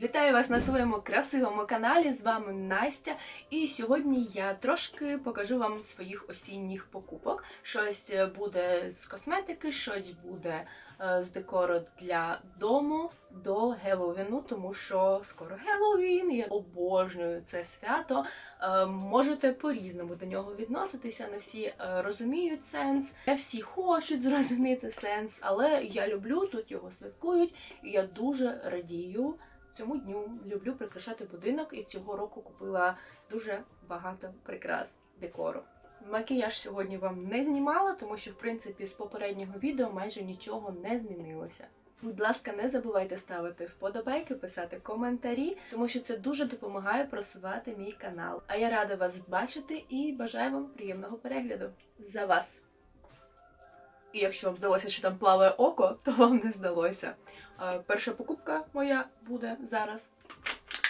Вітаю вас на своєму красивому каналі. З вами Настя. І сьогодні я трошки покажу вам своїх осінніх покупок. Щось буде з косметики, щось буде е, з декору для дому до Геловіну, тому що скоро Геловін. Я обожнюю це свято. Е, Можете по-різному до нього відноситися. Не всі е, розуміють сенс, не всі хочуть зрозуміти сенс, але я люблю тут його святкують, і я дуже радію цьому дню люблю прикрашати будинок і цього року купила дуже багато прикрас декору. Макіяж сьогодні вам не знімала, тому що в принципі з попереднього відео майже нічого не змінилося. Будь ласка, не забувайте ставити вподобайки, писати коментарі, тому що це дуже допомагає просувати мій канал. А я рада вас бачити і бажаю вам приємного перегляду. За вас! І якщо вам здалося, що там плаває око, то вам не здалося. Е, Перша покупка моя буде зараз.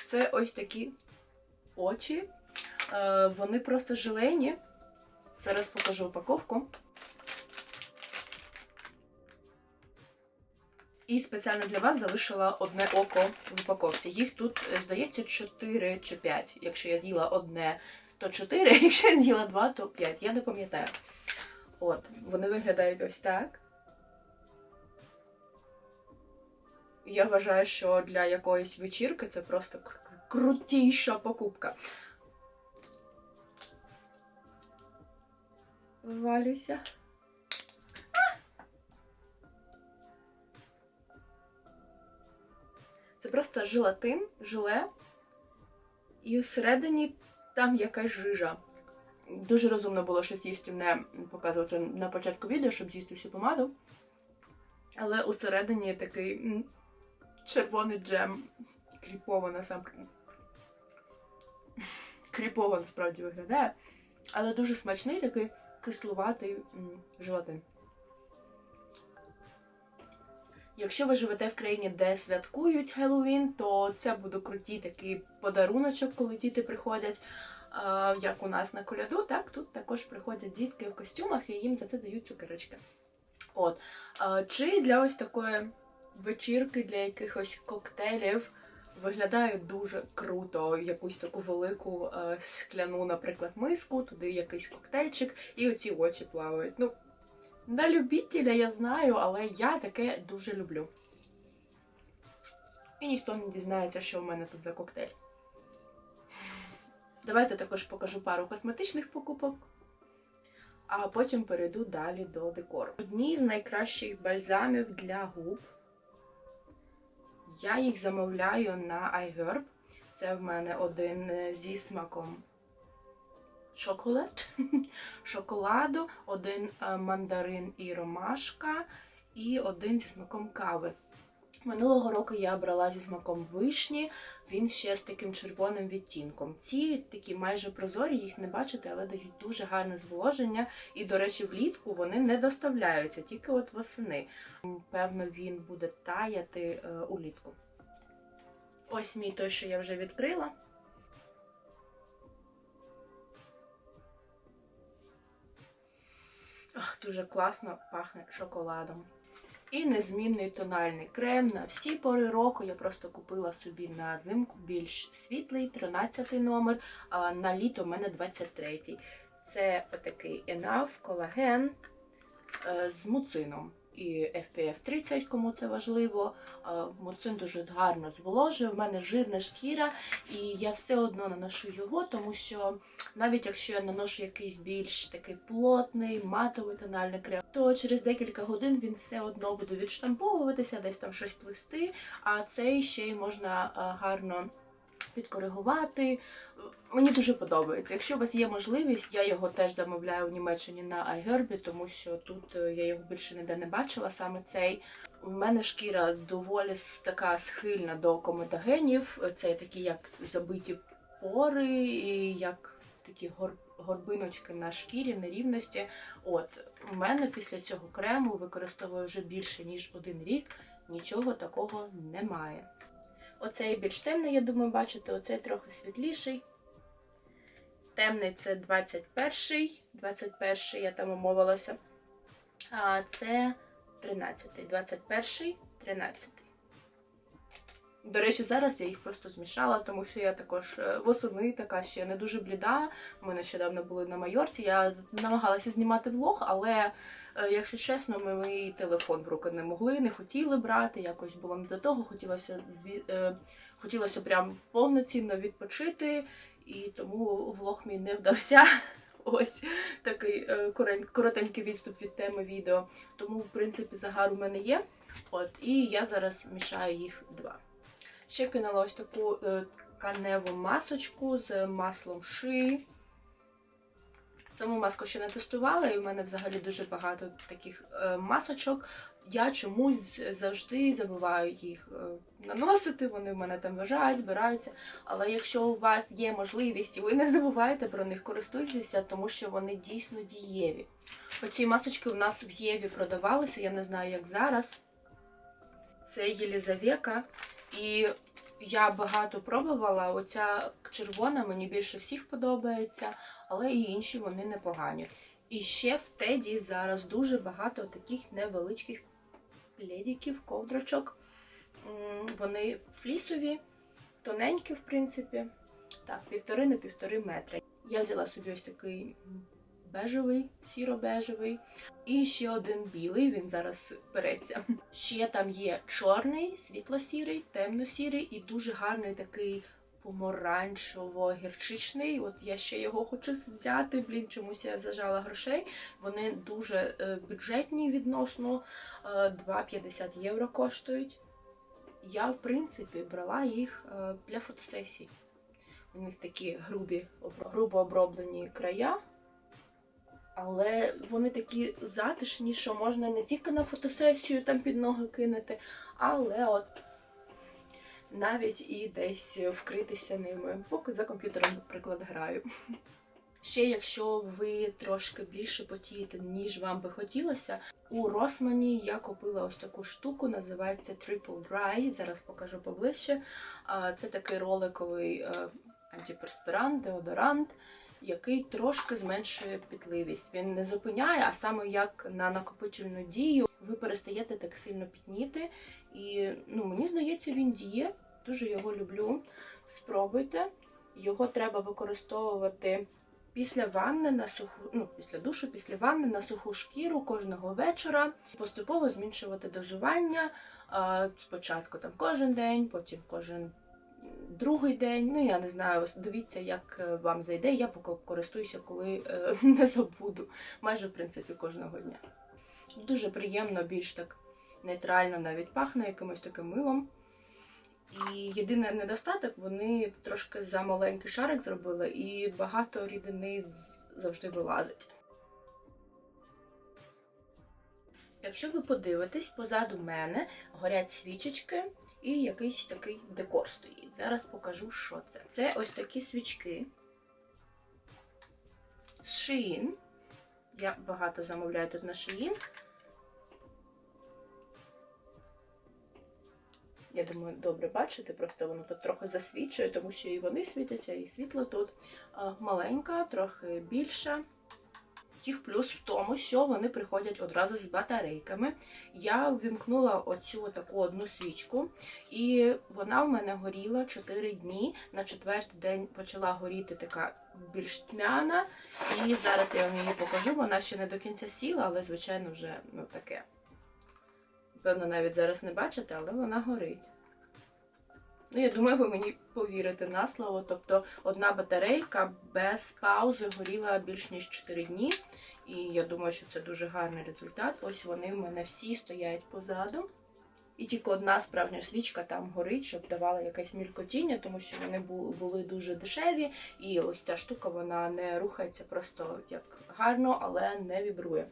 Це ось такі очі. Е, Вони просто желені. Зараз покажу упаковку. І спеціально для вас залишила одне око в упаковці. Їх тут, е, здається, 4 чи 5. Якщо я з'їла одне, то 4, якщо я з'їла 2, то 5. Я не пам'ятаю. От, вони виглядають ось так. Я вважаю, що для якоїсь вечірки це просто кр- кр- крутіша покупка. Валюся. Це просто желатин, желе, і всередині там якась жижа. Дуже розумно було щось їсти не показувати на початку відео, щоб з'їсти всю помаду. Але усередині такий червоний джем. Кріпово насам. Кріпово насправді виглядає. Але дуже смачний такий кислуватий желатин. Якщо ви живете в країні, де святкують Геловін, то це буде крутий такий подаруночок, коли діти приходять, як у нас на коляду, так тут також приходять дітки в костюмах і їм за це дають цукерочки. От. Чи для ось такої вечірки, для якихось коктейлів виглядає дуже круто. Якусь таку велику е, скляну, наприклад, миску, туди якийсь коктейльчик, і оці очі плавають. Ну, на любителя я знаю, але я таке дуже люблю. І ніхто не дізнається, що в мене тут за коктейль. Давайте також покажу пару косметичних покупок а потім перейду далі до декору. Одні з найкращих бальзамів для губ. Я їх замовляю на iHerb. Це в мене один зі смаком шоколад, шоколаду, один е, мандарин і ромашка, і один зі смаком кави. Минулого року я брала зі смаком вишні, він ще з таким червоним відтінком. Ці такі майже прозорі, їх не бачите, але дають дуже гарне зволоження. І, до речі, влітку вони не доставляються, тільки от восени. Певно, він буде таяти е, улітку. Ось мій той, що я вже відкрила. Ах, дуже класно пахне шоколадом. І незмінний тональний крем на всі пори року. Я просто купила собі на зимку більш світлий, 13 номер, а на літо в мене 23. Це отакий Enough колаген з муцином. І FPF 30, кому це важливо. Муцин дуже гарно зволожує. В мене жирна шкіра, і я все одно наношу його, тому що навіть якщо я наношу якийсь більш такий плотний, матовий тональний крем, то через декілька годин він все одно буде відштамповуватися, десь там щось пливсти, а цей ще й можна гарно підкоригувати. Мені дуже подобається. Якщо у вас є можливість, я його теж замовляю в Німеччині на iHerb, тому що тут е, я його більше ніде не бачила. Саме цей у мене шкіра доволі така схильна до комедогенів. Це такі як забиті пори, і як такі гор- горбиночки на шкірі, нерівності. От у мене після цього крему використовую вже більше ніж один рік. Нічого такого немає. Оцей більш темний, я думаю, бачите, оцей трохи світліший. Темний це 21-й, 21-й, я там умовилася. А це 13-й, 21-й, 13-й. До речі, зараз я їх просто змішала, тому що я також е, восени така ще не дуже бліда. Ми нещодавно були на Майорці. Я намагалася знімати влог, але е, якщо чесно, ми мій телефон в руки не могли, не хотіли брати. Якось було не до того. Хотілося е, хотілося прям повноцінно відпочити, і тому влог мій не вдався. Ось такий коротенький відступ від теми відео. Тому, в принципі, загар у мене є. От, і я зараз мішаю їх два. Ще кинула ось таку е, тканеву масочку з маслом ши. Саму маску ще не тестувала, і в мене взагалі дуже багато таких е, масочок. Я чомусь завжди забуваю їх е, наносити, вони в мене там лежать, збираються. Але якщо у вас є можливість і ви не забуваєте про них, користуйтеся, тому що вони дійсно дієві. Оці масочки у нас в Єві продавалися, я не знаю, як зараз. Це Єлізавека. І я багато пробувала. Оця червона мені більше всіх подобається, але і інші вони непогані. І ще в Теді зараз дуже багато таких невеличких пледиків, ковдрочок. Вони флісові, тоненькі, в принципі. Так, півтори на півтори метри. Я взяла собі ось такий бежевий, сіро-бежевий. І ще один білий, він зараз береться. Ще там є чорний, світло-сірий, темно-сірий і дуже гарний такий помаранчево-гірчичний. От я ще його хочу взяти. Блін, чомусь я зажала грошей. Вони дуже е, бюджетні відносно е, 2,50 євро коштують. Я, в принципі, брала їх е, для фотосесій. У них такі грубі, грубо оброблені края. Але вони такі затишні, що можна не тільки на фотосесію там під ноги кинути, але от навіть і десь вкритися ними, поки за комп'ютером, наприклад, граю. Ще якщо ви трошки більше потієте, ніж вам би хотілося, у Росмані я купила ось таку штуку, називається Triple Dry. Зараз покажу поближче. Це такий роликовий е, антиперспірант, деодорант, який трошки зменшує пітливість. Він не зупиняє, а саме як на накопичувальну дію, ви перестаєте так сильно пітніти. І ну, мені здається, він діє. Дуже його люблю. Спробуйте. Його треба використовувати після ванни на суху, ну, після душу, після ванни на суху шкіру кожного вечора. Поступово зменшувати дозування. Спочатку там кожен день, потім кожен другий день. Ну, я не знаю, дивіться, як е, вам зайде. Я поки користуюся, коли е, не забуду. Майже в принципі кожного дня. Дуже приємно, більш так нейтрально навіть пахне якимось таким милом. І єдиний недостаток, вони трошки за маленький шарик зробили, і багато рідини завжди вилазить. Якщо ви подивитесь, позаду мене горять свічечки і якийсь такий декор стоїть. Зараз покажу, що це. Це ось такі свічки з Shein. Я багато замовляю тут на Shein. Я думаю, добре бачите, просто воно тут трохи засвічує, тому що і вони світяться, і світло тут маленька, трохи більша. Їх плюс в тому, що вони приходять одразу з батарейками. Я ввімкнула оцю таку одну свічку, і вона в мене горіла 4 дні. На четвертий день почала горіти така більш тьмяна. І зараз я вам її покажу. Вона ще не до кінця сіла, але, звичайно, вже ну, таке. Певно, навіть зараз не бачите, але вона горить. Ну, я думаю, ви мені повірите на слово. Тобто одна батарейка без паузи горіла більш ніж 4 дні. І я думаю, що це дуже гарний результат. Ось вони в мене всі стоять позаду. І тільки одна справжня свічка там горить, щоб давала якесь мількотіння, тому що вони були дуже дешеві. І ось ця штука вона не рухається просто як гарно, але не вібрує.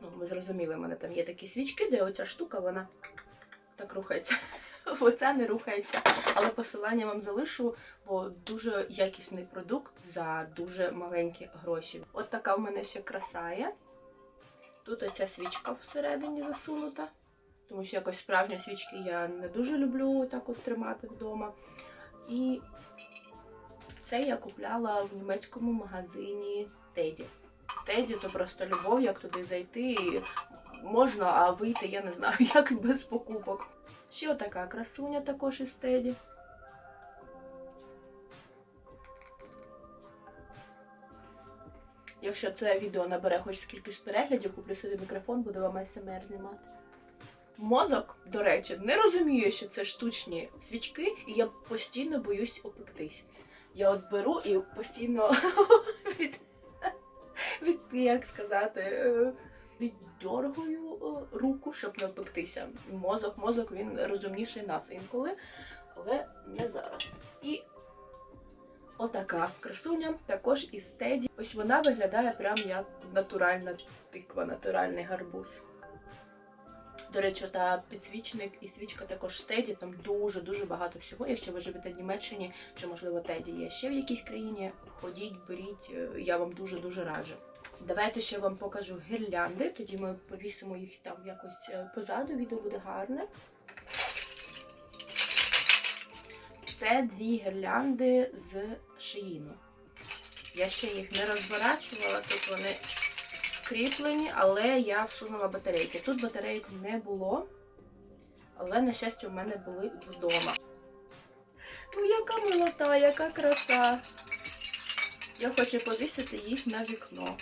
Ну, ви зрозуміли, в мене там є такі свічки, де оця штука, вона так рухається. Оця не рухається. Але посилання вам залишу, бо дуже якісний продукт за дуже маленькі гроші. От така в мене ще краса є. Тут оця свічка всередині засунута. Тому що якось справжні свічки я не дуже люблю так от тримати вдома. І це я купляла в німецькому магазині Теді. Теді то просто любов, як туди зайти. Можна, а вийти я не знаю, як без покупок. Ще отака красуня також із Теді. Якщо це відео набере хоч скільки ж переглядів, куплю собі мікрофон, буду вам СМР знімати. Мозок, до речі, не розуміє, що це штучні свічки, і я постійно боюсь опектись. Я от беру і постійно від, від як сказати, е, віддьоргую е, руку, щоб не опектися. Мозок, мозок він розумніший нас інколи, але не зараз. І отака красуня, також із теді. Ось вона виглядає прям як натуральна тиква, натуральний гарбуз. До речі, та підсвічник і свічка також з Теді, там дуже-дуже багато всього. Якщо ви живете в Німеччині, чи, можливо, Теді є ще в якійсь країні, ходіть, беріть, е, я вам дуже-дуже раджу. Давайте ще вам покажу гірлянди, тоді ми повісимо їх там якось е, позаду, відео буде гарне. Це дві гірлянди з шиїну. Я ще їх не розбирачувала, тут вони скріплені, але я всунула батарейки. Тут батарейок не було, але, на щастя, у мене були вдома. Ну, яка милота, яка краса. Я хочу повісити їх на вікно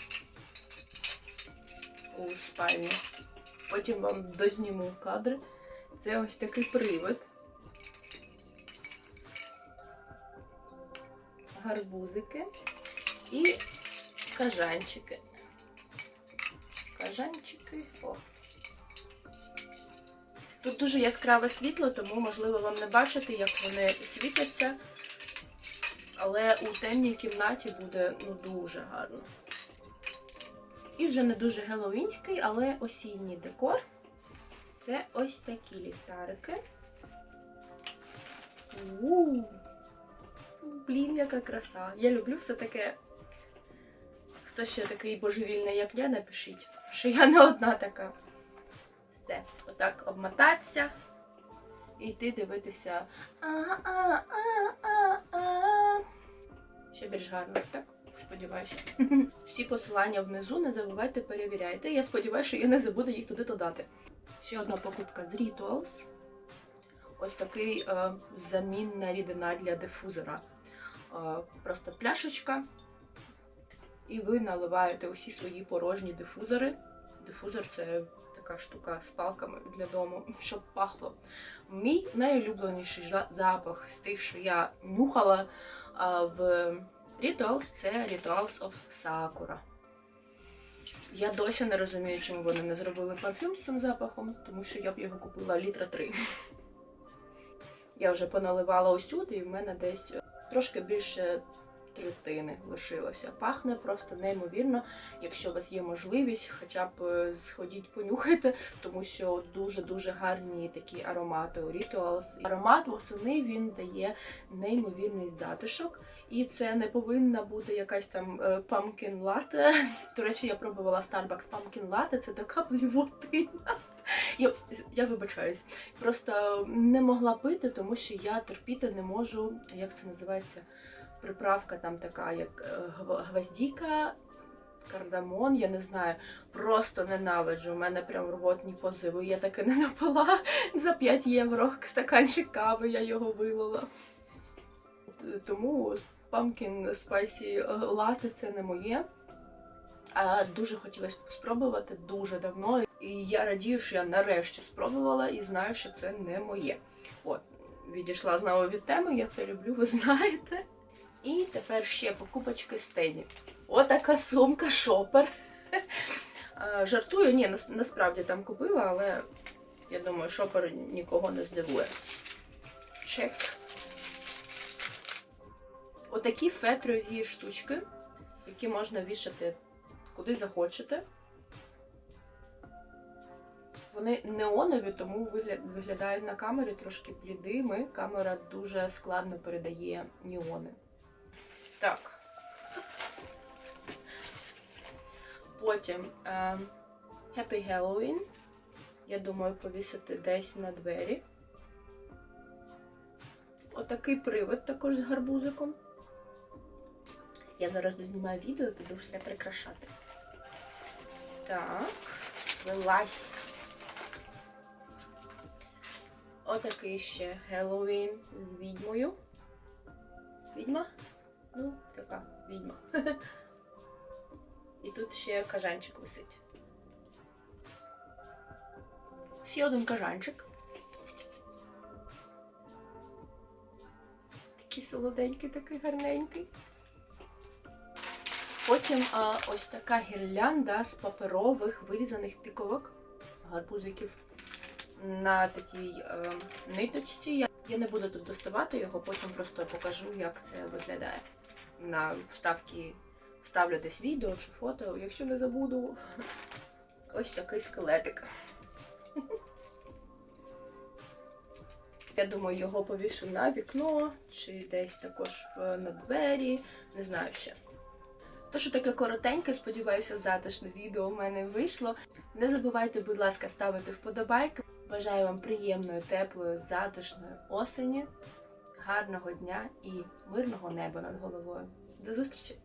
у спальні. Потім вам дозніму кадри. Це ось такий привид. Гарбузики і кажанчики. Кажанчики. О. Тут дуже яскраве світло, тому можливо вам не бачити, як вони світяться. Але у темній кімнаті буде ну, дуже гарно. І вже не дуже геловінський, але осінній декор. Це ось такі ліхтарики. У-у-у. Блін, яка краса. Я люблю все таке. Хто ще такий божевільний, як я, напишіть, що я не одна така. Все, отак обмотатися і йти дивитися. А-а-а-а-а. Ще більш гарно, так? Сподіваюся. Всі посилання внизу не забувайте перевіряйте. Я сподіваюся, що я не забуду їх туди додати. Ще одна покупка з Rituals. Ось такий е, замінна рідина для дифузора. Е, просто пляшечка. І ви наливаєте усі свої порожні дифузори. Дифузор це така штука з палками для дому, щоб пахло. Мій найулюбленіший запах з тих, що я нюхала а, в Rituals, це Rituals of Sakura. Я досі не розумію, чому вони не зробили парфюм з цим запахом, тому що я б його купила літра три. Я вже поналивала усюди, і в мене десь трошки більше третини лишилося. Пахне просто неймовірно. Якщо у вас є можливість, хоча б е, сходіть понюхайте, тому що дуже-дуже гарні такі аромати у Rituals. Аромат восени він дає неймовірний затишок. І це не повинна бути якась там е, pumpkin latte. До речі, я пробувала Starbucks pumpkin latte, це така блювотина. Я, я вибачаюсь. Просто не могла пити, тому що я терпіти не можу, як це називається, приправка там така, як е, гвоздіка, кардамон, я не знаю. Просто ненавиджу. У мене прям рвотні позиви. Я таке не напила за 5 євро. Стаканчик кави я його вилила. Тому pumpkin spicy latte це не моє. А дуже хотілося спробувати дуже давно. І я радію, що я нарешті спробувала і знаю, що це не моє. От, відійшла знову від теми, я це люблю, ви знаєте. І тепер ще покупочки з. Отака сумка шопер. Е, Жартую, ні, насправді там купила, але я думаю, шопер нікого не здивує. Чек. Отакі фетрові штучки, які можна вішати куди захочете. Вони неонові, тому виглядають на камері трошки блідими. Камера дуже складно передає неони. Так. Потім е, Happy Halloween. Я думаю, повісити десь на двері. Отакий привид також з гарбузиком. Я зараз дознімаю відео і буду все прикрашати. Так, вилазь. Отакий ще Хеллоуін з відьмою. Відьма? Ну, така відьма. І тут ще кажанчик висить. Ще один кажанчик. Такий солоденький, такий гарненький. Потім а, ось така гірлянда з паперових вирізаних тиковок, гарбузиків на такій е, ниточці. Я, я не буду тут доставати його, потім просто покажу, як це виглядає. На вставки ставлю десь відео чи фото, якщо не забуду. Ось такий скелетик. Я думаю, його повішу на вікно чи десь також е, на двері, не знаю ще. То, що таке коротеньке, сподіваюся, затишне відео в мене вийшло. Не забувайте, будь ласка, ставити вподобайки. Бажаю вам приємної, теплої, затишної осені, гарного дня і мирного неба над головою. До зустрічі!